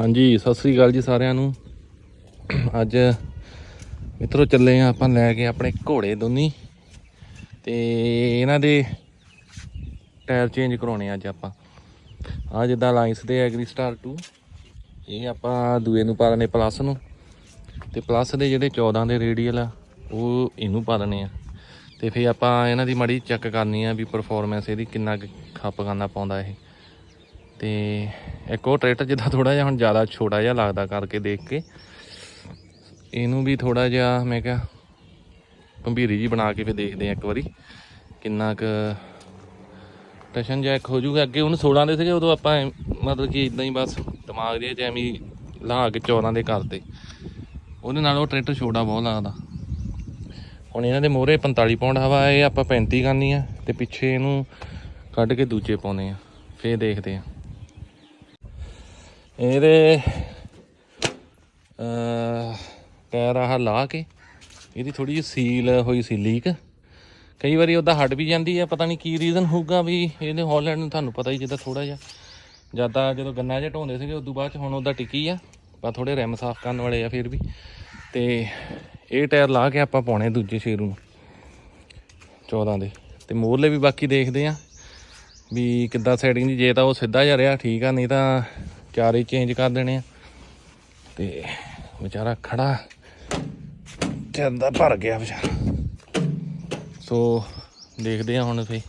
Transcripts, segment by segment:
ਹਾਂਜੀ, ਸਤਿ ਸ੍ਰੀ ਅਕਾਲ ਜੀ ਸਾਰਿਆਂ ਨੂੰ। ਅੱਜ ਮਿੱਤਰੋ ਚੱਲੇ ਆ ਆਪਾਂ ਲੈ ਕੇ ਆਪਣੇ ਘੋੜੇ ਦੋਨੀ। ਤੇ ਇਹਨਾਂ ਦੇ ਟਾਇਰ ਚੇਂਜ ਕਰਾਉਣੇ ਅੱਜ ਆਪਾਂ। ਆ ਜਿੱਦਾਂ ਲਾਈਨਸ ਦੇ ਐਗਰੀ ਸਟਾਰ 2 ਇਹ ਆਪਾਂ ਦੂਏ ਨੂੰ ਪਾ ਦਨੇ ਪਲੱਸ ਨੂੰ। ਤੇ ਪਲੱਸ ਦੇ ਜਿਹੜੇ 14 ਦੇ ਰੇਡੀਅਲ ਆ, ਉਹ ਇਹਨੂੰ ਪਾ ਦਨੇ ਆ। ਤੇ ਫਿਰ ਆਪਾਂ ਇਹਨਾਂ ਦੀ ਮੜੀ ਚੈੱਕ ਕਰਨੀ ਆ ਵੀ ਪਰਫਾਰਮੈਂਸ ਇਹਦੀ ਕਿੰਨਾ ਕੁ ਖੱਪ ਕਰਨਾ ਪਾਉਂਦਾ ਇਹ। ਤੇ ਇੱਕ ਉਹ ਟਰੈਕਟਰ ਜਿੱਦਾਂ ਥੋੜਾ ਜਿਹਾ ਹੁਣ ਜ਼ਿਆਦਾ ਛੋਟਾ ਜਿਹਾ ਲੱਗਦਾ ਕਰਕੇ ਦੇਖ ਕੇ। ਇਹਨੂੰ ਵੀ ਥੋੜਾ ਜਿਹਾ ਮੈਂ ਕਿਹਾ ਗੰਭੀਰੀ ਜੀ ਬਣਾ ਕੇ ਫੇ ਦੇਖਦੇ ਆ ਇੱਕ ਵਾਰੀ ਕਿੰਨਾ ਕੁ ਟਸ਼ਨ ਜੈਕ ਹੋ ਜੂਗਾ ਅੱਗੇ ਉਹਨੂੰ 16 ਦੇ ਸੀਗੇ, ਉਦੋਂ ਆਪਾਂ ਮਤਲਬ ਕਿ ਇਦਾਂ ਹੀ ਬਸ ਦਿਮਾਗ ਦੇ ਚ ਐਵੇਂ ਹੀ ਲਾ ਕੇ 14 ਦੇ ਕਰਤੇ ਉਹਦੇ ਨਾਲ ਉਹ ਟਰੈਕਟਰ ਛੋਟਾ ਬਹੁਤ ਲੱਗਦਾ। ਹੁਣ ਇਹਨਾਂ ਦੇ ਮੋਹਰੇ 45 ਪਾਉਂਡ ਹਵਾ ਇਹ ਆਪਾਂ 35 ਕਰਨੀ ਆ ਤੇ ਪਿੱਛੇ ਇਹਨੂੰ ਕੱਢ ਕੇ ਦੂਜੇ ਪਾਉਨੇ ਆ, ਫੇਰ ਦੇਖਦੇ ਆ। ਇਹਦੇ ਅ ਟਾਇਰ ਆਹ ਲਾ ਕੇ, ਇਹਦੀ ਥੋੜੀ ਜਿਹੀ ਸੀਲ ਹੋਈ ਸੀ ਲੀਕ। ਕਈ ਵਾਰੀ ਉਹਦਾ ਹਟ ਵੀ ਜਾਂਦੀ ਹੈ ਪਤਾ ਨਹੀਂ ਕੀ ਰੀਜ਼ਨ ਹੋਊਗਾ ਵੀ ਇਹਦੇ ਹਾਲੈਂਡ ਨੂੰ ਤੁਹਾਨੂੰ ਪਤਾ ਹੀ ਜਿੱਦਾਂ ਥੋੜਾ ਜਿਹਾ। ਜ਼ਿਆਦਾ ਜਦੋਂ ਗੰਨਾ ਜਿਹਾ ਢੋਂਦੇ ਸੀਗੇ, ਉਦੋਂ ਬਾਅਦ ਚ ਹੁਣ ਉਹਦਾ ਟਿੱਕੀ ਆ ਪਰ ਥੋੜੇ ਰਿਮ ਸਾਫ਼ ਕਰਨ ਵਾਲੇ ਆ ਫਿਰ ਵੀ। ਤੇ ਇਹ ਟਾਇਰ ਲਾ ਕੇ ਆਪਾਂ ਪਾਉਣੇ ਦੂਜੇ ਸ਼ੇਰੂ ਨੂੰ 14 ਦੇ। ਤੇ ਮੋਰਲੇ ਵੀ ਬਾਕੀ ਦੇਖਦੇ ਆ, ਵੀ ਕਿੱਦਾਂ ਸੈਟਿੰਗ ਦੀ ਜੇ ਤਾਂ ਉਹ ਸਿੱਧਾ ਜਾ ਰਿਹਾ, ਠੀਕ ਆ, ਨਹੀਂ ਤਾਂ ਚਾਰੇ ਚੇਂਜ ਕਰ ਦੇਣੇ ਆ। ਤੇ ਵਿਚਾਰਾ ਖੜਾ ਚੰਦਾ ਭਰ ਗਿਆ ਵਿਚਾਰਾ। ਸੋ ਦੇਖਦੇ ਆ ਹੁਣ ਫੇ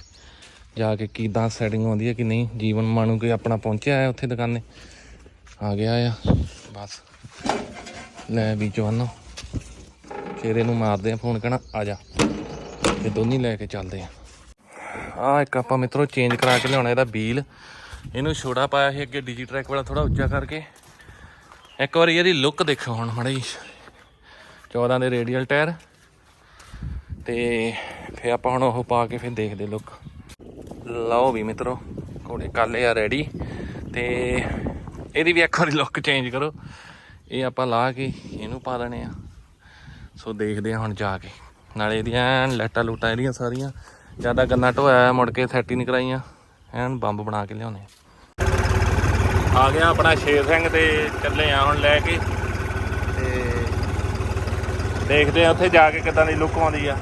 ਜਾ ਕੇ ਕਿਦਾਂ ਸੈਟਿੰਗ ਆਉਂਦੀ ਹੈ ਕਿ ਨਹੀਂ। ਜੀਵਨ ਮਾਨੂ ਕੇ ਆਪਣਾ ਪਹੁੰਚਿਆ ਹੈ ਉੱਥੇ ਦੁਕਾਨੇ। ਆ ਗਿਆ ਆ। ਬਸ। ਲੈ ਵੀ ਜਵਾਨੋ ਚਿਹਰੇ ਨੂੰ ਮਾਰਦੇ ਆ ਫੋਨ ਕਹਿਣਾ, ਆ ਜਾ। ਤੇ ਦੋਨੀ ਲੈ ਕੇ ਚੱਲਦੇ ਆ। ਆ ਇੱਕ ਆਪਾਂ ਮਿੱਤਰੋ ਚੇਂਜ ਕਰਾ ਕੇ ਲਿਆਉਣਾ, ਇਹਦਾ ਬੀਲ ਇਹਨੂੰ ਛੋੜਾ ਪਾਇਆ ਸੀ ਅੱਗੇ ਡੀਜੀ ਟਰੈਕ ਵਾਲਾ ਥੋੜਾ ਉੱਚਾ ਕਰਕੇ। ਇੱਕ ਵਾਰੀ ਇਹਦੀ ਲੁੱਕ ਦੇਖੋ ਹੁਣ, ਮੜੀ 14 ਦੇ ਰੇਡੀਅਲ ਟਾਇਰ ਤੇ ਫੇ ਆਪਾਂ ਹੁਣ ਉਹ ਪਾ ਕੇ ਫਿਰ ਦੇਖਦੇ ਲੁੱਕ ਲਓ ਵੀ ਮਿੱਤਰੋ, ਘੋੜੇ ਕਾਲੇ ਆ ਰੈਡੀ ਤੇ ਇਹਦੀ ਵੀ ਇੱਕ ਵਾਰੀ ਲੁੱਕ ਚੇਂਜ ਕਰੋ। ਇਹ ਆਪਾਂ ਲਾ ਕੇ ਇਹਨੂੰ ਪਾ ਦੇਣੇ ਆ। ਸੋ ਦੇਖਦੇ ਆ ਹੁਣ ਜਾ ਕੇ। ਨਾਲੇ ਇਹਦੀਆਂ ਐਨ ਲੈਟਾਂ ਲੂਟਾਂ ਇਹਦੀਆਂ ਸਾਰੀਆਂ। ਜ਼ਿਆਦਾ ਗੰਨਾ ਢੋਇਆ ਮੁੜ ਕੇ ਸੈਟ ਹੀ ਨਹੀਂ ਕਰਾਈਆਂ। ਐਨ ਬੰਬ ਬਣਾ ਕੇ ਲਿਆਉਣੇ ਆ। ਆ ਗਿਆ ਆਪਣਾ ਸ਼ੇਰ ਸਿੰਘ ਤੇ ਚੱਲੇ ਆ ਹੁਣ ਲੈ ਕੇ। ਤੇ ਦੇਖਦੇ ਆ ਉੱਥੇ ਜਾ ਕੇ ਕਿਦਾਂ ਦੀ ਲੁੱਕ ਆਉਂਦੀ ਆ।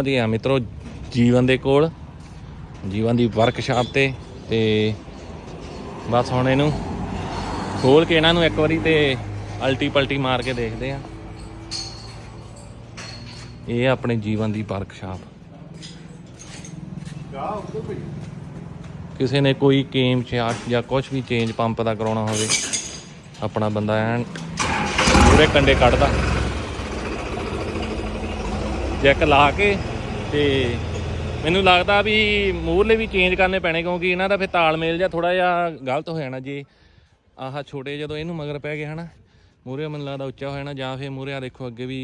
ਪਹੁੰਚ ਗਏ ਆ ਮਿੱਤਰੋ ਜੀਵਨ ਦੇ ਕੋਲ, ਜੀਵਨ ਦੀ ਵਰਕਸ਼ਾਪ ਤੇ ਤੇ ਬਸ ਹੁਣ ਇਹਨੂੰ ਖੋਲ ਕੇ ਇਹਨਾਂ ਨੂੰ ਇੱਕ ਵਾਰੀ ਤੇ ਅਲਟੀ ਪਲਟੀ ਮਾਰ ਕੇ ਦੇਖਦੇ ਆ ਇਹ ਆਪਣੇ ਜੀਵਨ ਦੀ ਵਰਕਸ਼ਾਪ ਕਿਸੇ ਨੇ ਕੋਈ ਕੇਮ ਚਾਰਟ ਜਾਂ ਕੁਝ ਵੀ ਚੇਂਜ ਪੰਪ ਦਾ ਕਰਾਉਣਾ ਹੋਵੇ, ਆਪਣਾ ਬੰਦਾ ਐਨ ਪੂਰੇ ਕੰਡੇ ਕੱਢਦਾ। ਚੈੱਕ ਲਾ ਕੇ ਤੇ ਮੈਨੂੰ ਲੱਗਦਾ ਵੀ ਮੂਹਰਲੇ ਵੀ ਚੇਂਜ ਕਰਨੇ ਪੈਣੇ ਕਿਉਂਕਿ ਇਹਨਾਂ ਦਾ ਫਿਰ ਤਾਲਮੇਲ ਜਾਂ ਥੋੜਾ ਜਿਹਾ ਗਲਤ ਹੋ ਜਾਣਾ ਜੇ ਆਹ ਛੋਟੇ ਜਦੋਂ ਇਹਨੂੰ ਮਗਰ ਪੈ ਗਏ ਹਨਾ, ਮੂਹਰੇ ਮੈਨੂੰ ਲੱਗਦਾ ਉੱਚਾ ਹੋ ਜਾਣਾ ਜਾਂ ਫਿਰ ਮੂਹਰੇ ਆ ਦੇਖੋ ਅੱਗੇ ਵੀ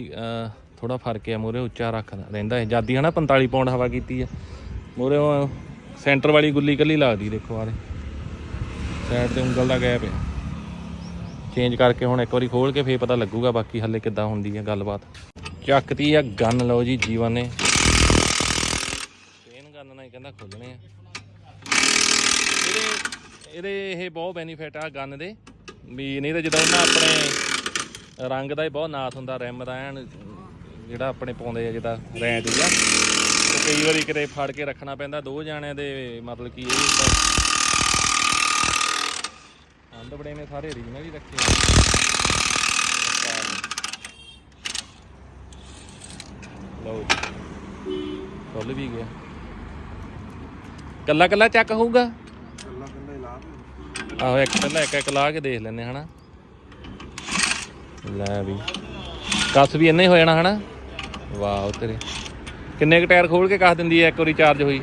ਥੋੜਾ ਫ਼ਰਕ ਆ ਮੂਹਰੇ ਉੱਚਾ ਰੱਖਦਾ ਰਹਿੰਦਾ ਹੈ ਜਾਦੀ ਹਨਾ 45 ਪੌਂਡ ਹਵਾ ਕੀਤੀ ਆ, ਮੂਹਰੇ ਸੈਂਟਰ ਵਾਲੀ ਗੁੱਲੀ ਕੱਲੀ ਲੱਗਦੀ ਦੇਖੋ ਆਰੇ ਸਾਈਡ ਤੇ ਉਂਗਲ ਦਾ ਗੈਪ ਹੈ ਚੇਂਜ ਕਰਕੇ ਹੁਣ ਇੱਕ ਵਾਰੀ ਖੋਲ ਕੇ ਫੇਰ ਪਤਾ ਲੱਗੂਗਾ ਬਾਕੀ ਹੱਲੇ ਕਿੱਦਾਂ ਹੁੰਦੀ ਹੈ ਗੱਲਬਾਤ। ਚੱਕਤੀ ਆ ਗਨ ਲਓ ਜੀ ਜੀਵਨ ਨੇ। ਗਨ ਖੋਲਣੇ ਆ। ਇਹਦੇ ਇਹਦੇ ਇਹ ਬਹੁਤ ਬੈਨੀਫਿਟ ਆ ਗਨ ਦੇ। ਵੀ ਨਹੀਂ ਤਾਂ ਜਦੋਂ ਉਹਨਾਂ ਆਪਣੇ ਰੰਗ ਦਾ ਹੀ ਬਹੁਤ ਨਾਥ ਹੁੰਦਾ ਰਿਮ ਦਾ ਐਨ, ਜਿਹੜਾ ਆਪਣੇ ਪਾਉਂਦੇ ਆ ਜਿੱਦਾਂ ਰੈਂਟ ਜਿਹਾ। ਕਈ ਵਾਰੀ ਕਿਤੇ ਫੜ ਕੇ ਰੱਖਣਾ ਪੈਂਦਾ, ਦੋ ਜਾਣਿਆਂ ਦੇ ਮਤਲਬ ਕਿ ਇਹ ਅੰਦ ਬੜੇ ਨੇ, ਸਾਰੇ ਰੀਜਨਲ ਹੀ ਰੱਖੇ ਆ। ਲਓ ਜੀ ਖੁੱਲ ਵੀ ਗਿਆ। ਕੱਲਾ ਕੱਲਾ ਚੱਕ ਹੋਊਗਾ? ਕੱਲਾ ਕੱਲਾ ਹੀ ਲਾ ਦੇ। ਆਹੋ ਇੱਕ ਪਹਿਲਾਂ ਇੱਕ ਇੱਕ ਲਾ ਕੇ ਦੇਖ ਲੈਨੇ ਹਨਾ। ਲੈ ਵੀ। ਕੱਸ ਵੀ ਇੰਨਾ ਹੀ ਹੋ ਜਾਣਾ ਹਨਾ। ਵਾਹ ਤੇਰੇ। ਕਿੰਨੇ ਕ ਟਾਇਰ ਖੋਲ ਕੇ ਕੱਸ ਦਿੰਦੀ ਐ ਇੱਕ ਵਾਰੀ ਚਾਰਜ ਹੋਈ?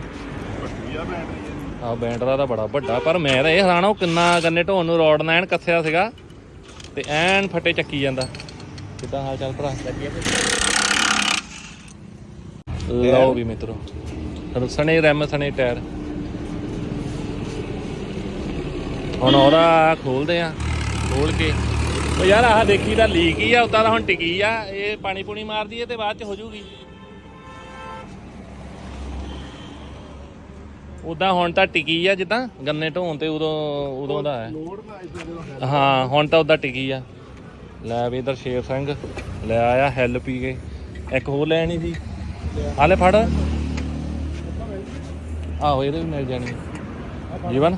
ਆ ਬੈਂਟ ਦਾ ਤਾਂ ਬੜਾ ਵੱਡਾ ਪਰ ਮੈਂ ਤਾਂ ਇਹ ਹੈਰਾਨ ਉਹ ਕਿੰਨਾ ਗੰਨੇ ਢੋਣ ਨੂੰ ਰੋਡ ਨਾਲ ਐਨ ਕੱਸਿਆ ਸੀਗਾ ਤੇ ਐਨ ਫੱਟੇ ਚੱਕੀ ਜਾਂਦਾ। ਕਿੱਦਾਂ ਹਾਲ ਚਾਲ ਭਰਾ? ਲਓ ਵੀ ਮਿੱਤਰੋ ਸਣੇ ਰੈਮ ਸਣੇ ਟਾਇਰ। ਹੁਣ ਉਹਦਾ ਖੋਲਦੇ ਆ ਖੋਲ ਕੇ। ਉਹ ਯਾਰ ਆਹ ਦੇਖੀ ਤਾਂ ਲੀਕ ਹੀ ਆ ਉਦਾਂ ਤਾਂ ਹੁਣ ਟਿਕੀ ਆ ਇਹ ਪਾਣੀ ਪੂਣੀ ਮਾਰਦੀ ਹੈ ਤੇ ਬਾਅਦ ਚ ਹੋ ਜੂਗੀ ਉਦਾਂ ਹੁਣ ਤਾਂ ਟਿਕੀ ਆ ਜਿੱਦਾਂ ਗੰਨੇ ਢੋਣ ਤੇ ਉਦੋਂ ਉਦੋਂ ਦਾ ਹੈ। ਹਾਂ ਹੁਣ ਤਾਂ ਉਦਾਂ ਟਿਕੀ ਆ। ਲੈ ਵੀ ਇਧਰ ਸ਼ੇਰ ਸਿੰਘ ਲੈ ਆਇਆ ਹੈਲ ਪੀ ਕੇ। ਇੱਕ ਹੋਰ ਲੈਣੀ ਸੀ। ਆ ਲੈ ਫੜ। ਆਹੋ ਇਹਦੇ ਵੀ ਮਿਲ ਜਾਣੀ। ਜੀਵਨ?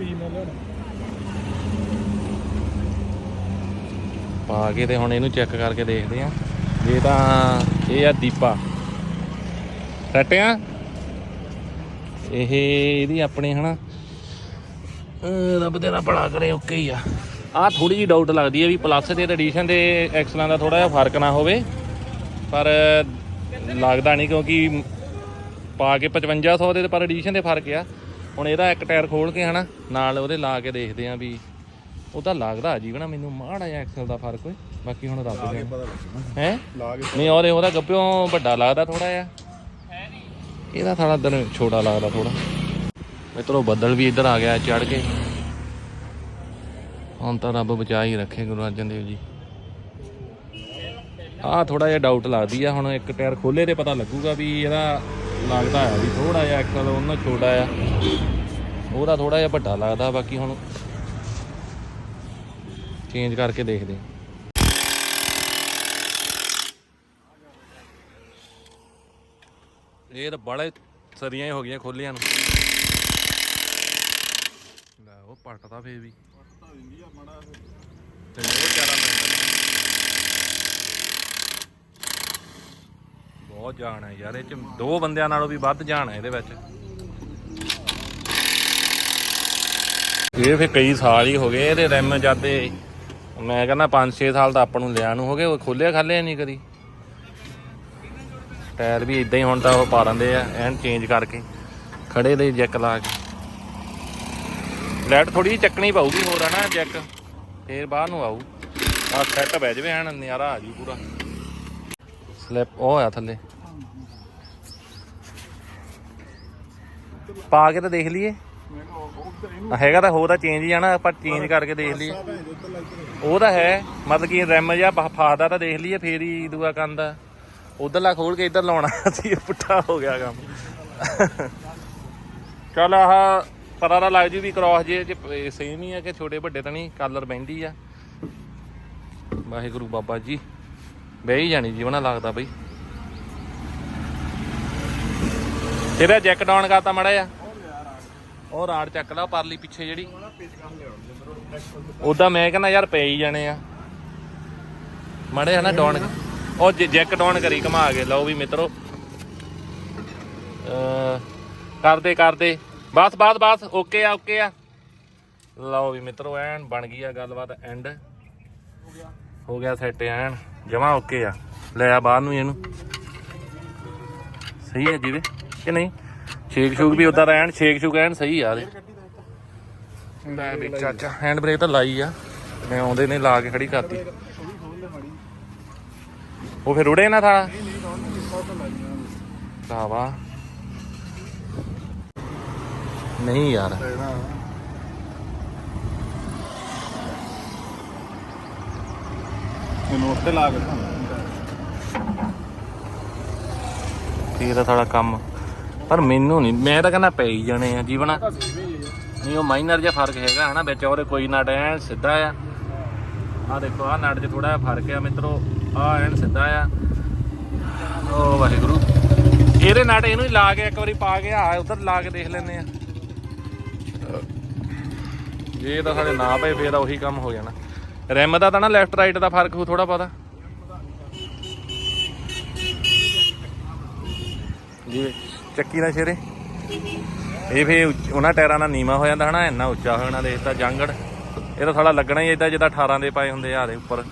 ਪਾ ਕੇ ਤੇ ਹੁਣ ਇਹਨੂੰ ਚੈੱਕ ਕਰਕੇ ਦੇਖਦੇ ਆ ਇਹ ਤਾਂ ਇਹ ਆ ਦੀਪਾ। ਸੈਟ ਆ? ਇਹ ਇਹਦੀ ਆਪਣੇ ਹਨਾ। ਅਹ ਰੱਬ ਤੇਰਾ ਭਲਾ ਕਰੇ, ਓਕੇ ਹੀ ਆ। ਆ ਥੋੜੀ ਜਿਹੀ ਡਾਊਟ ਲੱਗਦੀ ਹੈ ਵੀ ਪਲੱਸ ਦੇ ਐਡੀਸ਼ਨ ਦੇ ਐਕਸਲਾਂ ਦਾ ਥੋੜਾ ਜਿਹਾ ਫ਼ਰਕ ਨਾ ਹੋਵੇ। ਪਰ ਲੱਗਦਾ ਨਹੀਂ ਕਿਉਂਕਿ ਪਾ ਕੇ 5500 ਦੇ ਪਰ ਐਡੀਸ਼ਨ ਦੇ ਫ਼ਰਕ ਆ। ਹੁਣ ਇਹਦਾ ਇੱਕ ਟਾਇਰ ਖੋਲ ਕੇ ਹਨਾ, ਨਾਲ ਉਹਦੇ ਲਾ ਕੇ ਦੇਖਦੇ ਆ ਵੀ ਉਹ ਤਾਂ ਲੱਗਦਾ ਜੀ ਨਾ ਮੈਨੂੰ ਮਾੜਾ ਜਿਹਾ ਐਕਸਲ ਦਾ ਫ਼ਰਕ ਹੋਏ ਬਾਕੀ ਹੁਣ ਰੱਬ ਲੱਗਣਾ ਹੈ? ਨਹੀਂ ਉਹਦੇ ਉਹਦਾ ਗੱਪਿਓ ਵੱਡਾ ਲੱਗਦਾ ਥੋੜਾ ਜਿਹਾ। ਇਹਦਾ ਥੋੜਾ ਦਿਨ ਛੋਟਾ ਲੱਗਦਾ ਥੋੜਾ ਮਿੱਤਰੋ ਬੱਦਲ ਵੀ ਇੱਧਰ ਆ ਗਿਆ ਚੜ ਕੇ। ਹੁਣ ਤਾਂ ਰੱਬ ਬਚਾ ਹੀ ਰੱਖੇ ਗੁਰੂ ਅਰਜਨ ਦੇਵ ਜੀ। ਆਹ ਥੋੜਾ ਜਿਹਾ ਡਾਊਟ ਲੱਗਦੀ ਆ ਹੁਣ ਇੱਕ ਟਾਇਰ ਖੋਲੇ ਤੇ ਪਤਾ ਲੱਗੂਗਾ ਵੀ ਇਹਦਾ ਲੱਗਦਾ ਆ ਵੀ ਥੋੜਾ ਜਿਹਾ ਐਕਸਲ ਉਹਨਾਂ ਛੋਟਾ ਆ ਉਹਦਾ ਥੋੜਾ ਜਿਹਾ ਵੱਡਾ ਲੱਗਦਾ ਬਾਕੀ ਹੁਣ ਚੇਂਜ ਕਰਕੇ ਦੇਖਦੇ ਹਾਂ। ਇਹ ਤਾਂ ਬੜੇ ਸਰੀਆਂ ਹੀ ਹੋ ਗਈਆਂ ਖੋਲੀਆਂ ਨੂੰ। ਲੈ ਉਹ ਪੱਟਦਾ ਫੇਰ ਵੀ। ਤੇ ਬਹੁਤ ਜ਼ਿਆਦਾ ਬਹੁਤ ਜਾਣ ਹੈ ਯਾਰ, ਇਹ ਚ ਦੋ ਬੰਦਿਆਂ ਨਾਲੋਂ ਵੀ ਵੱਧ ਜਾਣ ਹੈ ਇਹਦੇ ਵਿੱਚ। ਇਹ ਫੇ ਕਈ ਸਾਲ ਹੀ ਹੋ ਗਏ ਇਹਦੇ ਰਿਮ ਜਾਂਦੇ। ਮੈਂ ਕਹਿੰਦਾ 5-6 ਸਾਲ ਤਾਂ ਆਪਾਂ ਨੂੰ ਲਿਆ ਨੂੰ ਹੋ ਗਏ, ਉਹ ਖੋਲਿਆ ਖਾਲਿਆ ਨਹੀਂ ਕਦੀ। ਟਾਇਰ ਵੀ ਇਦਾਂ ਹੀ ਹੁਣ ਤਾਂ ਉਹ ਪਾ ਦਿੰਦੇ ਆ, ਐਨ ਚੇਂਜ ਕਰਕੇ ਖੜੇ ਦੇ ਜੈਕ ਲਾ ਕੇ। ਲਾਈਟ ਥੋੜੀ ਜਿਹੀ ਚੱਕਣੀ ਪਊਗੀ ਹੋਰ ਹੈ ਨਾ ਜੈਕ, ਫੇਰ ਬਾਹਰ ਨੂੰ ਆਊ। ਆ ਸੈੱਟ ਬਹਿ ਜਵੇ ਐਨ ਨਜ਼ਾਰਾ ਆ ਜੂ ਪੂਰਾ। ਸਲਿਪ ਉਹ ਆ ਥੱਲੇ। ਪਾ ਕੇ ਤਾਂ ਦੇਖ ਲਈਏ। ਹੈਗਾ ਤਾਂ ਹੋਰ ਤਾਂ ਚੇਂਜ ਹੀ ਆ ਨਾ, ਆਪਾਂ ਚੇਂਜ ਕਰਕੇ ਦੇਖ ਲਈਏ। ਉਹ ਤਾਂ ਹੈ, ਮਤਲਬ ਕਿ ਰੈਮ ਜਾਂ ਫਾਦਾ ਤਾਂ ਦੇਖ ਲਈਏ, ਫੇਰ ਹੀ ਦੂਆ ਕੰਦਾ ਉਧਰਲਾ ਖੋਲ ਕੇ ਇੱਧਰ ਲਾਉਣਾ ਸੀ ਪੁੱਠਾ ਹੋ ਗਿਆ ਕੰਮ। ਚੱਲ ਆਹ ਪਤਾ ਤਾਂ ਲੱਗ ਜੂ ਵੀ ਕ੍ਰਾਸ ਜੇ ਚ ਸੇਮ ਹੀ ਆ ਕਿ ਛੋਟੇ ਵੱਡੇ ਤਾਂ ਨਹੀਂ ਕਾਲਰ ਬਹਿੰਦੀ ਆ। ਵਾਹਿਗੁਰੂ ਬਾਬਾ ਜੀ, ਬਹਿ ਹੀ ਜਾਣੀ ਜੀਵਨਾ ਲੱਗਦਾ ਬਈ। ਤੇਰਾ ਜੈਕ ਡਾਊਨ ਕਰਤਾ ਮੜਾ ਆ ਉਹ ਰਾੜ ਚੱਕ ਲਾ ਪਰਲੀ ਪਿੱਛੇ ਜਿਹੜੀ। ਉਹਦਾ ਉਦਾਂ ਮੈਂ ਕਹਿੰਦਾ ਯਾਰ ਪੈ ਹੀ ਜਾਣੇ ਆ। ਮੜੇ ਹਨਾ ਡਾਊਨ ਉਹ ਜੈਕ ਡਾਊਨ ਕਰੀ, ਘਮਾ ਕੇ ਲਓ ਵੀ ਮਿੱਤਰੋ। ਕਰਦੇ ਕਰਦੇ। ਬਸ ਬਸ ਬਸ, ਓਕੇ ਆ ਓਕੇ ਆ। ਲਓ ਵੀ ਮਿੱਤਰੋ, ਐਨ ਬਣ ਗਈ ਆ ਗੱਲਬਾਤ, ਐਂਡ। ਹੋ ਗਿਆ ਸੈਟ, ਐਨ। ਜਮਾ ਓਕੇ ਆ। ਲੈ ਆ ਬਾਹਰ ਨੂੰ ਇਹਨੂੰ। ਸਹੀ ਹੈ ਜੀ ਕਿ ਨਹੀਂ? ਛੇਕ ਛੂਕ ਵੀ ਉਦਾਂ ਰਹਿਣ ਛੇਕ ਛੂਕ ਐਨ ਸਹੀ ਆ ਦੇ ਲੈ ਵੀ ਚਾਚਾ ਹੈਂਡ ਬ੍ਰੇਕ ਤਾਂ ਲਾਈ ਆ। ਮੈਂ ਆਉਂਦੇ ਨੇ ਲਾ ਕੇ ਖੜੀ ਕਰਤੀ। ਉਹ ਫਿਰ ਉੜੇ ਨਾ ਥਾ ਨਹੀਂ ਨਹੀਂ ਯਾਰ। ਇਹਨੂੰ ਉੱਤੇ ਲਾ ਕੇ ਦਿਖਾਉਣਾ ਇਹ ਤਾਂ ਸਾਡਾ ਕੰਮ। ਪਰ ਮੈਨੂੰ ਨਹੀਂ ਮੈਂ ਤਾਂ ਕਹਿੰਦਾ ਪੈ ਹੀ ਜਾਣੇ ਆ ਜੀਵਨਾ ਨਹੀਂ ਉਹ ਮਾਈਨਰ ਜਿਹਾ ਫ਼ਰਕ ਹੈਗਾ ਹਨਾ ਵਿੱਚ ਉਹਦੇ ਕੋਈ ਨਟ ਐਨ ਸਿੱਧਾ ਆ। ਆ ਦੇਖੋ ਆ ਨਟ 'ਚ ਥੋੜਾ ਜਿਹਾ ਫ਼ਰਕ ਆ ਮਿੱਤਰੋ ਆ ਐਨ ਸਿੱਧਾ ਆ। ਓ ਵਾਹਿਗੁਰੂ। ਇਹਦੇ ਨਟ ਇਹਨੂੰ ਹੀ ਲਾ ਕੇ ਇੱਕ ਵਾਰੀ ਪਾ ਕੇ ਆ ਉਧਰ ਲਾ ਕੇ ਦੇਖ ਲੈਨੇ ਆ। ਜੇ ਤਾਂ ਸਾਡੇ ਨਾ ਪਏ ਫੇਰ ਉਹੀ ਕੰਮ ਹੋ ਜਾਣਾ। ਰਿਮ ਦਾ ਤਾਂ ਨਾ ਲੈਫਟ ਰਾਈਟ ਦਾ ਫ਼ਰਕ ਹੋ ਥੋੜਾ ਪਤਾ ਜੀ। ਚੱਕੀ ਦਾ ਸ਼ੇਰੇ। ਇਹ ਫੇ ਉਹਨਾਂ ਟਾਇਰਾਂ ਨਾਲ ਨੀਵਾ ਹੋ ਜਾਂਦਾ ਹਨਾ, ਇੰਨਾ ਉੱਚਾ ਹੋ ਜਾਣਾ ਦੇਖ ਤਾਂ ਜੰਗੜ। ਇਹ ਤਾਂ ਥੋੜਾ ਲੱਗਣਾ ਹੀ ਇਦਾਂ ਜਿੱਦਾਂ 18 ਦੇ ਪਾਏ ਹੁੰਦੇ ਆ ਦੇ ਉੱਪਰ।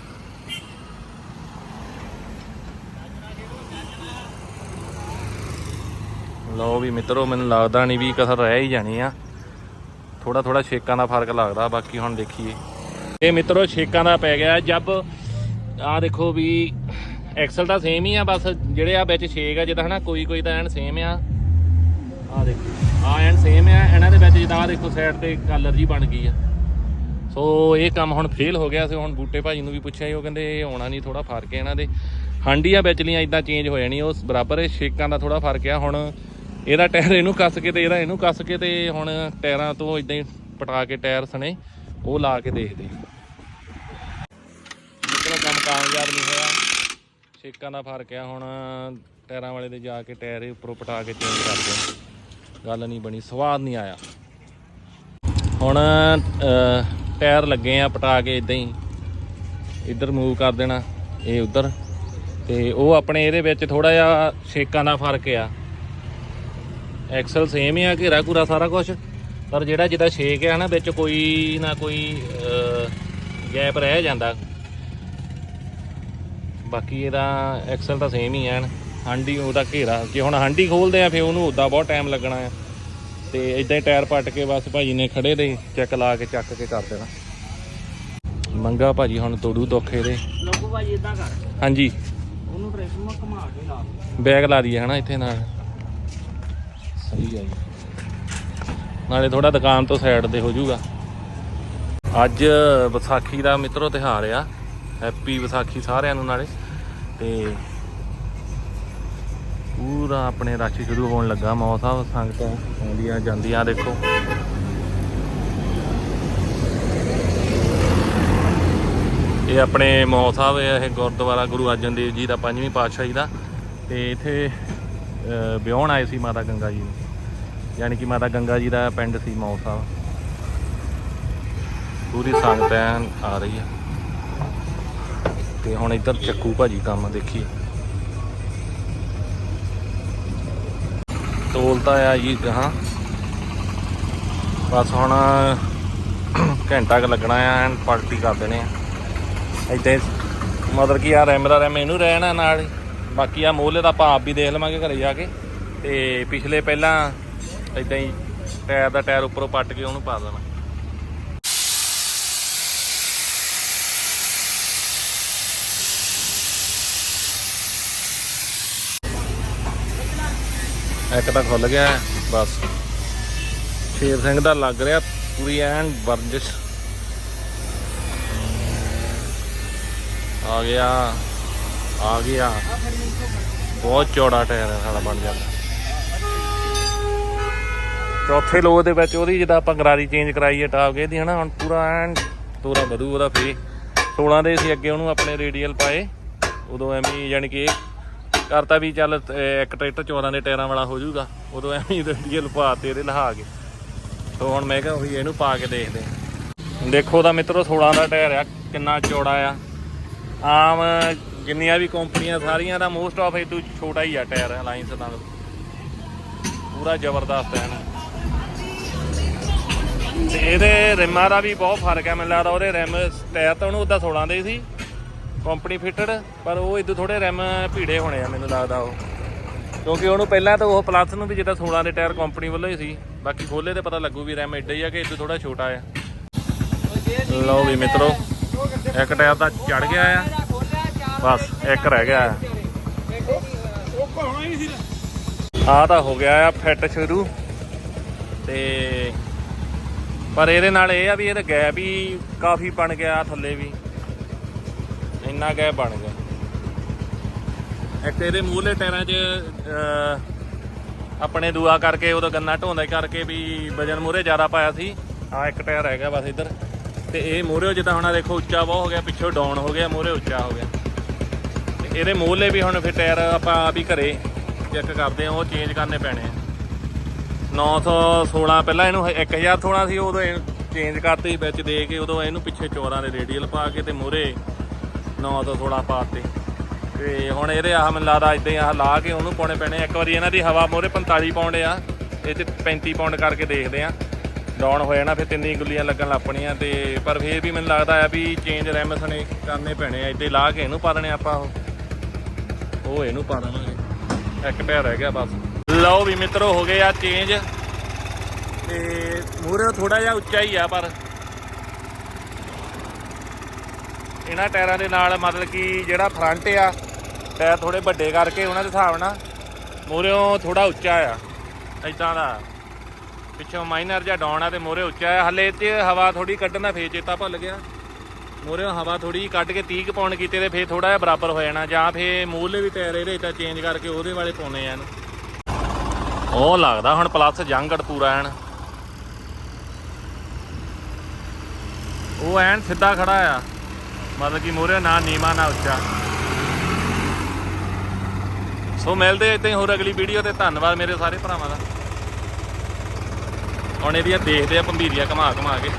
ਲਓ ਵੀ ਮਿੱਤਰੋ, ਮੈਨੂੰ ਲੱਗਦਾ ਨਹੀਂ ਵੀ ਕਸਰ ਰਹਿ ਹੀ ਜਾਣੀ ਆ। ਥੋੜਾ ਥੋੜਾ ਛੇਕਾਂ ਦਾ ਫ਼ਰਕ ਲੱਗਦਾ, ਬਾਕੀ ਹੁਣ ਦੇਖੀਏ। ਇਹ ਮਿੱਤਰੋ, ਛੇਕਾਂ ਦਾ ਪੈ ਗਿਆ, ਜਬ ਆ ਦੇਖੋ ਵੀ ਐਕਸਲ ਤਾਂ ਸੇਮ ਹੀ ਆ, ਬਸ ਜਿਹੜੇ ਆ ਵਿੱਚ ਛੇਕ ਆ, ਜਿੱਦਾਂ ਹਨਾ ਕੋਈ ਕੋਈ ਤਾਂ ਐਨ ਸੇਮ ਆ। ਆ ਦੇਖੋ ਆ ਐਨ ਸੇਮ ਆ, ਇਹਨਾਂ ਦੇ ਵਿੱਚ ਜਿੱਦਾਂ ਆ ਦੇਖੋ ਸਾਈਡ ਤੇ ਕਲਰ ਜੀ ਬਣ ਗਈ ਆ। ਸੋ ਇਹ ਕੰਮ ਹੁਣ ਫੇਲ ਹੋ ਗਿਆ ਸੀ, ਹੁਣ ਬੂਟੇ ਭਾਜੀ ਨੂੰ ਵੀ ਪੁੱਛਿਆ ਸੀ, ਉਹ ਕਹਿੰਦੇ ਇਹ ਆਉਣਾ ਨਹੀਂ ਥੋੜਾ ਫ਼ਰਕ ਹੈ ਇਹਨਾਂ ਦੇ। ਹਾਂਡੀਆਂ ਵਿਚਲੀਆਂ ਇਦਾਂ ਚੇਂਜ ਹੋ ਜਾਣੀ, ਉਹ ਬਰਾਬਰ ਹੈ, ਛੇਕਾਂ ਦਾ ਥੋੜਾ ਫ਼ਰਕ ਆ, ਹੁਣ ਇਹਦਾ ਟਾਇਰ ਇਹਨੂੰ ਕੱਸ ਕੇ ਤੇ ਇਹਦਾ ਇਹਨੂੰ ਕੱਸ ਕੇ ਤੇ ਹੁਣ ਟਾਇਰਾਂ ਤੋਂ ਇਦਾਂ ਹੀ ਪਟਾ ਕੇ ਟਾਇਰ ਸਣੇ, ਉਹ ਲਾ ਕੇ ਦੇਖਦੇ ਜਿਹੜਾ ਕੰਮ ਕਾਮਯਾਬ ਨਹੀਂ ਹੋਇਆ। ਛੇਕਾਂ ਦਾ ਫ਼ਰਕ ਆ, ਹੁਣ ਟਾਇਰਾਂ ਵਾਲੇ ਦੇ ਜਾ ਕੇ ਟਾਇਰ ਉੱਪਰੋਂ ਪਟਾ ਕੇ ਚੇਂਜ ਕਰਦੇ ਗੱਲ ਨਹੀਂ ਬਣੀ, ਸਵਾਦ ਨਹੀਂ ਆਇਆ। ਹੁਣ ਟਾਇਰ ਲੱਗੇ ਆ ਪਟਾ ਕੇ ਇਦਾਂ ਹੀ। ਇੱਧਰ ਮੂਵ ਕਰ ਦੇਣਾ, ਇਹ ਉੱਧਰ। ਤੇ ਉਹ ਆਪਣੇ ਇਹਦੇ ਵਿੱਚ ਥੋੜਾ ਜਿਹਾ ਛੇਕਾਂ ਦਾ ਫ਼ਰਕ ਆ। ਐਕਸਲ ਸੇਮ ਹੀ ਆ, ਘੇਰਾ ਘੂਰਾ ਸਾਰਾ ਕੁਝ ਪਰ ਜਿਹੜਾ ਜਿਹਦਾ ਛੇਕ ਆ ਨਾ, ਵਿੱਚ ਕੋਈ ਨਾ ਕੋਈ ਗੈਪ ਰਹਿ ਜਾਂਦਾ। ਬਾਕੀ ਇਹਦਾ ਐਕਸਲ ਤਾਂ ਸੇਮ ਹੀ ਐਨ ਹਾਂਡੀ ਉਹਦਾ ਘੇਰਾ। ਜੇ ਹੁਣ ਹਾਂਡੀ ਖੋਲਦੇ ਆ ਫਿਰ ਉਹਨੂੰ ਉਦਾਂ ਬਹੁਤ ਟਾਈਮ ਲੱਗਣਾ ਆ। ਤੇ ਇਦਾਂ ਹੀ ਟਾਇਰ ਪੱਟ ਕੇ ਬਸ ਭਾਜੀ ਨੇ ਖੜੇ ਦੇ ਚੈੱਕ ਲਾ ਕੇ ਚੱਕ ਕੇ ਕਰ ਦੇਣਾ। ਮੰਗਾ ਭਾਜੀ ਹੁਣ ਤੋੜੂ ਦੁੱਖ ਇਹਦੇ ਲੋਕੋ ਭਾਜੀ ਇਦਾਂ ਕਰ। ਹਾਂਜੀ। ਉਹਨੂੰ ਟ੍ਰੈਕਟਰ ਨੂੰ ਘੁਮਾ ਕੇ ਲਾ ਬੈਗ ਲਾ ਦਈਏ ਹਨਾ ਇੱਥੇ ਨਾਲ। ਸਹੀ ਹੈ ਜੀ। ਨਾਲੇ ਥੋੜਾ ਦੁਕਾਨ ਤੋਂ ਸਾਈਡ ਤੇ ਹੋ ਜਾਊਗਾ। ਅੱਜ ਵਿਸਾਖੀ ਦਾ ਮਿੱਤਰੋ ਤਿਹਾਰ ਆ। ਹੈਪੀ ਵਿਸਾਖੀ ਸਾਰਿਆਂ ਨੂੰ ਨਾਲੇ। ਤੇ ਪੂਰਾ ਆਪਣੇ ਰਸ਼ ਸ਼ੁਰੂ ਹੋਣ ਲੱਗਾ ਮੌ ਸਾਹਿਬ ਸੰਗਤਾਂ ਆਉਂਦੀਆਂ ਜਾਂਦੀਆਂ ਦੇਖੋ। ਇਹ ਆਪਣੇ ਮੌ ਸਾਹਿਬ ਇਹ ਗੁਰਦੁਆਰਾ ਗੁਰੂ ਅਰਜਨ ਦੇਵ ਜੀ ਦਾ ਪੰਜਵੀਂ ਪਾਤਸ਼ਾਹੀ ਦਾ। ਤੇ ਇੱਥੇ ਅਹ, ਆਏ ਸੀ ਮਾਤਾ ਗੰਗਾ ਜੀ ਨੂੰ। ਯਾਨੀ ਕਿ ਮਾਤਾ ਗੰਗਾ ਜੀ ਦਾ ਪਿੰਡ ਸੀ ਮੌ ਸਾਹਿਬ। ਪੂਰੀ ਸੰਗਤ ਐਨ ਆ ਰਹੀ ਹੈ। ਤੇ ਹੁਣ ਇੱਧਰ ਚੱਕੂ ਭਾਜੀ ਕੰਮ ਦੇਖੀ। ਤੋਲਤਾ ਆ ਜੀ, ਹਾਂ। ਬਸ ਹੁਣ ਘੰਟਾ ਕੁ ਲੱਗਣਾ ਆ, ਐਨ ਪਲਟੀ ਕਰ ਦੇਣੇ ਆ। ਏਦਾਂ ਹੀ ਮਤਲਬ ਕਿ ਆ ਰੈਮ ਦਾ ਰੈਮ ਇਹਨੂੰ ਰਹਿਣਾ ਨਾਲ ਬਾਕੀ ਆ ਮੋਹਲੇ ਦਾ ਭਾਪ ਵੀ ਦੇਖ ਲਵਾਂਗੇ ਘਰੇ ਜਾ ਕੇ। ਤੇ ਪਿਛਲੇ ਪਹਿਲਾਂ ਏਦਾਂ ਹੀ ਟਾਇਰ ਦਾ ਟਾਇਰ ਉੱਪਰੋਂ ਪੱਟ ਕੇ ਉਹਨੂੰ ਪਾ ਦੇਣਾ। ਇੱਕ ਤਾਂ ਖੁੱਲ ਗਿਆ ਬਸ। ਸ਼ੇਰ ਸਿੰਘ ਦਾ ਲੱਗ ਰਿਹਾ ਪੂਰੀ ਐਨ ਵਰਜਿਸ਼। ਆ ਗਿਆ ਆ ਗਿਆ। ਬਹੁਤ ਚੌੜਾ ਟਾਇਰ ਹੈ ਸਾਡਾ ਬਣ ਜਾਂਦਾ। ਚੌਥੇ ਲੋ ਦੇ ਵਿੱਚ ਉਹਦੀ ਜਿੱਦਾਂ ਆਪਾਂ ਗਰਾਰੀ ਚੇਂਜ ਕਰਾਈ ਹੈ ਟਾਪ ਕੇ ਦੀ, ਹਨਾ? ਹੁਣ ਪੂਰਾ ਐਨ ਤੋਰਾ ਵਧੂ ਉਹਦਾ ਫੇ 16 ਦੇ ਸੀ ਅੱਗੇ ਉਹਨੂੰ ਆਪਣੇ ਰੇਡੀਅਲ ਪਾਏ। ਉਦੋਂ ਐਵੇਂ ਹੀ ਯਾਨੀ ਕਿ ਇਹ ਕਰਤਾ ਵੀ ਚੱਲ ਇੱਕ ਟਰੈਕਟਰ 14 ਦੇ ਟਾਇਰਾਂ ਵਾਲਾ ਹੋ ਜਾਊਗਾ। ਉਦੋਂ ਐਵੇਂ ਹੀ ਰੇਡੀਅਲ ਪਾ ਤੇ ਇਹਦੇ ਲਹਾ ਕੇ। ਸੋ ਹੁਣ ਮੈਂ ਕਿਹਾ ਵੀ ਇਹਨੂੰ ਪਾ ਕੇ ਦੇਖਦੇ ਦੇਖੋ ਦਾ ਮਿੱਤਰੋ 16 ਦਾ ਟਾਇਰ ਆ, ਕਿੰਨਾ ਚੌੜਾ ਆ। ਆਮ ਜਿੰਨੀਆਂ ਵੀ ਕੰਪਨੀਆਂ ਸਾਰੀਆਂ ਦਾ ਮੋਸਟ ਆਫ ਇਹ ਤੋਂ ਛੋਟਾ ਹੀ ਆ ਟਾਇਰ ਅਲਾਈਨਸ ਦਾ ਪੂਰਾ ਜ਼ਬਰਦਸਤ ਹੈ ਨਾ। ਤੇ ਇਹਦੇ ਰਿਮਾਂ ਦਾ ਵੀ ਬਹੁਤ ਫ਼ਰਕ ਹੈ, ਮੈਨੂੰ ਲੱਗਦਾ ਉਹਦੇ ਰਿਮ ਟਾਇਰ ਤਾਂ ਉਹਨੂੰ ਉਦਾਂ 16 ਦੇ ਸੀ। ਕੰਪਨੀ ਫਿਟਡ, ਪਰ ਉਹ ਇਦੋਂ ਥੋੜੇ ਰੈਮ ਭੀੜੇ ਹੋਣੇ ਆ, ਮੈਨੂੰ ਲੱਗਦਾ ਉਹ। ਕਿਉਂਕਿ ਉਹਨੂੰ ਪਹਿਲਾਂ ਤਾਂ ਉਹ ਪਲੱਸ ਨੂੰ ਵੀ ਜਿੱਦਾਂ 16 ਦੇ ਟਾਇਰ ਕੰਪਨੀ ਵੱਲੋਂ ਹੀ ਸੀ, ਬਾਕੀ ਖੋਲੇ ਤੇ ਪਤਾ ਲੱਗੂ ਵੀ ਰਿਮ ਐਡਾ ਹੀ ਆ ਕਿ ਇਦੋਂ ਥੋੜਾ ਛੋਟਾ ਆ। ਲਓ ਵੀ ਮਿੱਤਰੋ, ਇੱਕ ਟਾਇਰ ਤਾਂ ਚੜ ਗਿਆ ਆ, ਬਸ ਇੱਕ ਰਹਿ ਗਿਆ ਆ। ਆ ਤਾਂ ਹੋ ਗਿਆ ਆ ਫਿੱਟ ਸ਼ੁਰੂ, ਤੇ ਪਰ ਇਹਦੇ ਨਾਲ ਇਹ ਆ ਵੀ ਇਹਦਾ ਗੈਪ ਹੀ ਕਾਫੀ ਬਣ ਗਿਆ ਥੱਲੇ ਵੀ। ਇੰਨਾ ਗੈਪ ਬਣ ਗਿਆ। ਇੱਕ ਇਹਦੇ ਮੂਹਰੇ ਟਾਇਰਾਂ 'ਚ ਆਪਣੇ ਦੂਆ ਕਰਕੇ, ਉਦੋਂ ਗੰਨਾ ਢੋਂਦਾ ਕਰਕੇ ਵੀ ਵਜਨ ਮੂਹਰੇ ਜ਼ਿਆਦਾ ਪਾਇਆ ਸੀ। ਆ ਇੱਕ ਟਾਇਰ ਹੈਗਾ ਬਸ ਇੱਧਰ। ਤੇ ਇਹ ਮੂਹਰੇ ਜਿੱਦਾਂ ਹੁਣ ਆਹ ਦੇਖੋ, ਉੱਚਾ ਬਹੁਤ ਹੋ ਗਿਆ, ਪਿੱਛੋਂ ਡਾਊਨ ਹੋ ਗਿਆ, ਮੂਹਰੇ ਉੱਚਾ ਹੋ ਗਿਆ। ਤੇ ਇਹਦੇ ਮੂਹਰੇ ਵੀ ਹੁਣ ਫਿਰ ਟਾਇਰ ਆਪਾਂ ਆ ਵੀ ਘਰੇ ਚੈੱਕ ਕਰਦੇ ਆ ਉਹ ਚੇਂਜ ਕਰਨੇ ਪੈਣੇ ਆ। 916 ਪਹਿਲਾਂ ਇਹਨੂੰ 1016 ਸੀ, ਉਦੋਂ ਚੇਂਜ ਕਰਤੇ, ਵਿੱਚ ਦੇ ਕੇ ਉਦੋਂ ਇਹਨੂੰ ਪਿੱਛੇ ਚੋਰਾਂ ਦੇ ਰੇਡੀਅਲ ਪਾ ਕੇ ਤੇ ਮੂਹਰੇ 916 ਪਾਤੇ ਤੇ। ਹੁਣ ਇਹਦੇ ਆਹ ਮੈਨੂੰ ਲੱਗਦਾ ਇਦਾਂ ਹੀ ਆਹ ਲਾ ਕੇ ਉਹਨੂੰ ਪਾਉਣੇ ਪੈਣੇ ਇੱਕ ਵਾਰੀ ਇਹਨਾਂ ਦੀ ਹਵਾ ਮੂਹਰੇ 45 ਪਾਉਂਡ ਆ, ਇਹ ਚ 35 ਪਾਉਂਡ ਕਰਕੇ ਦੇਖਦੇ ਆ। ਡਾਊਨ ਹੋ ਜਾਣਾ, ਫਿਰ ਤਿੰਨ ਹੀ ਗੁੱਲੀਆਂ ਲੱਗਣ ਲੱਪਣੀਆਂ ਤੇ ਪਰ ਫਿਰ ਵੀ ਮੈਨੂੰ ਲੱਗਦਾ ਆ ਵੀ ਚੇਂਜ ਰੈਮਸ ਨੇ ਕਰਨੇ ਪੈਣੇ ਆ। ਇੱਥੇ ਲਾ ਕੇ ਇਹਨੂੰ ਪਾ ਦੇਣੇ ਆਪਾਂ ਉਹ। ਉਹ ਇਹਨੂੰ ਪਾ ਦੇਵਾਂਗੇ ਇੱਕ ਟਾਇਰ ਰਹਿ ਗਿਆ ਬਸ। ਲਓ ਵੀ ਮਿੱਤਰੋ, ਹੋ ਗਏ ਆ ਚੇਂਜ ਤੇ ਮੂਹਰੇ ਥੋੜਾ ਜਿਹਾ ਉੱਚਾ ਹੀ ਆ ਪਰ ਇਹਨਾਂ ਟਾਇਰਾਂ ਦੇ ਨਾਲ ਮਤਲਬ ਕਿ ਜਿਹੜਾ ਫਰੰਟ ਆ, ਟਾਇਰ ਥੋੜੇ ਵੱਡੇ ਕਰਕੇ ਉਹਨਾਂ ਦੇ ਹਿਸਾਬ ਨਾਲ ਮੂਹਰਿਓਂ ਥੋੜਾ ਉੱਚਾ ਆ ਇਦਾਂ ਦਾ। ਪਿੱਛੋਂ ਮਾਈਨਰ ਜਾਂ ਡਾਉਣ ਆ ਤੇ ਮੋਰੇ ਉੱਚਾ ਆ। ਹਲੇ ਤੇ ਹਵਾ ਥੋੜੀ ਕੱਢਣ ਦਾ ਫੇਰ ਚੇਤਾ ਭੁੱਲ ਗਿਆ। ਮੋਰੇ ਹਵਾ ਥੋੜੀ ਕੱਢ ਕੇ 30 ਪਾਉਣ ਕੀਤੇ ਤੇ ਫੇਰ ਥੋੜਾ ਜਿਹਾ ਬਰਾਬਰ ਹੋ ਜਾਣਾ, ਜਾਂ ਫੇਰ ਮੂਹਰਲੇ ਵੀ ਟਾਇਰ ਇਹਦੇ ਤਾਂ ਚੇਂਜ ਕਰਕੇ ਉਹਦੇ ਵਾਲੇ ਪਾਉਣੇ ਆ ਉਹ ਲੱਗਦਾ ਹੁਣ ਪਲੱਸ ਜੰਗੜ ਪੂਰਾ ਐਨ। ਉਹ ਐਨ ਸਿੱਧਾ ਖੜਾ ਆ। ਮਤਲਬ ਕਿ ਮੋਰੇ ਨਾ ਨੀਮਾ, ਨਾ ਉੱਚਾ। ਸੋ ਮਿਲਦੇ ਇਦਾਂ ਹੀ ਹੋਰ ਅਗਲੀ ਵੀਡੀਓ ਤੇ। ਧੰਨਵਾਦ ਮੇਰੇ ਸਾਰੇ ਭਰਾਵਾਂ ਦਾ। ਹੁਣ ਇਹਦੀਆਂ ਦੇਖਦੇ ਆ ਪੰਬੀਰੀਆਂ ਘਮਾ ਘਮਾ ਕੇ।